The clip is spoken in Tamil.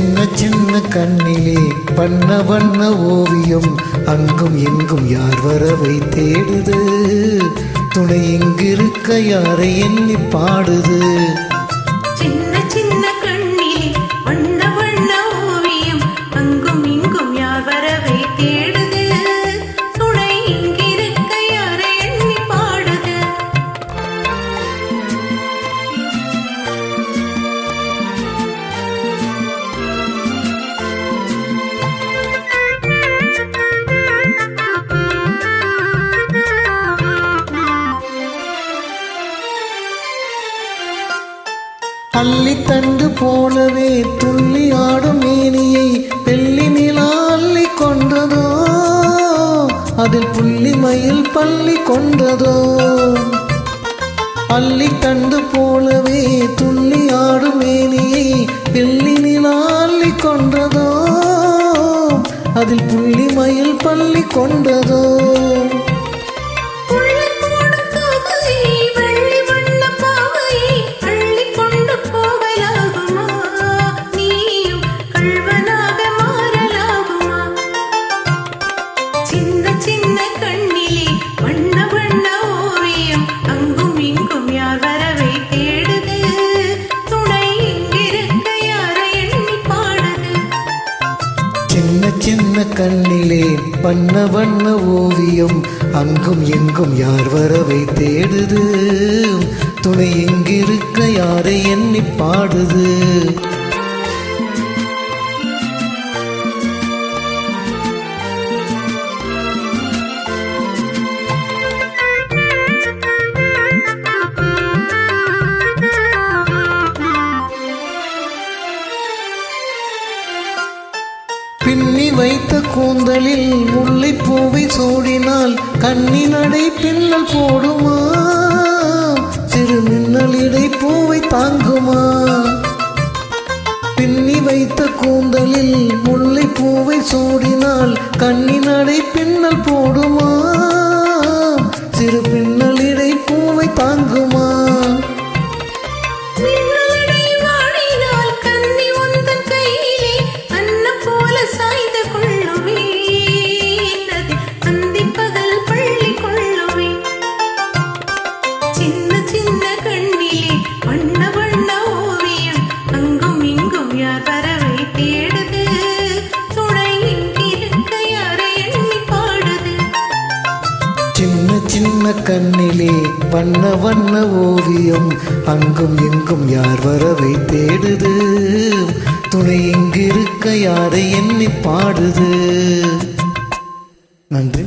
சின்ன சின்ன கண்ணிலே பண்ண வண்ண ஓவியம் அங்கும் எங்கும் யார் வரவை தேடுது? துணை எங்கிருக்க யாரை எண்ணி பாடுது? அள்ளி தண்டு போலவே துள்ளி ஆடும் மேனியை வெள்ளி நிலா அள்ளி கொண்டதோ அதில் புள்ளி மயில் பள்ளி கொண்டதோ அள்ளி தண்டு போலவே துள்ளி ஆடும் மேனியை வெள்ளி நிலா அள்ளி கொண்டதோ அதில் புள்ளி மயில் பள்ளி கொண்டதோ கண்ணிலே வண்ண வண்ண ஓவியம் அங்கும் எங்கும் யார் வரவை தேடுது? துணை எங்கிருக்க யாரை எண்ணி பாடுது? கூந்தலில் முல்லை பூவை சூடினால் கண்ணி நடை பின்னல் போடுமா? சிறு மின்னலிடை பூவை தாங்குமா? பின்னி வைத்த கூந்தலில் முல்லை பூவை சூடினால் கண்ணி நடை பின்னல் போடுமா? சிறு பின் கண்ணிலே வண்ண வண்ண ஓவியம் அங்கும் எங்கும் யார் வரவை தேடுது? துணை எங்கிருக்க யாரை எண்ணி பாடுது? நன்றி.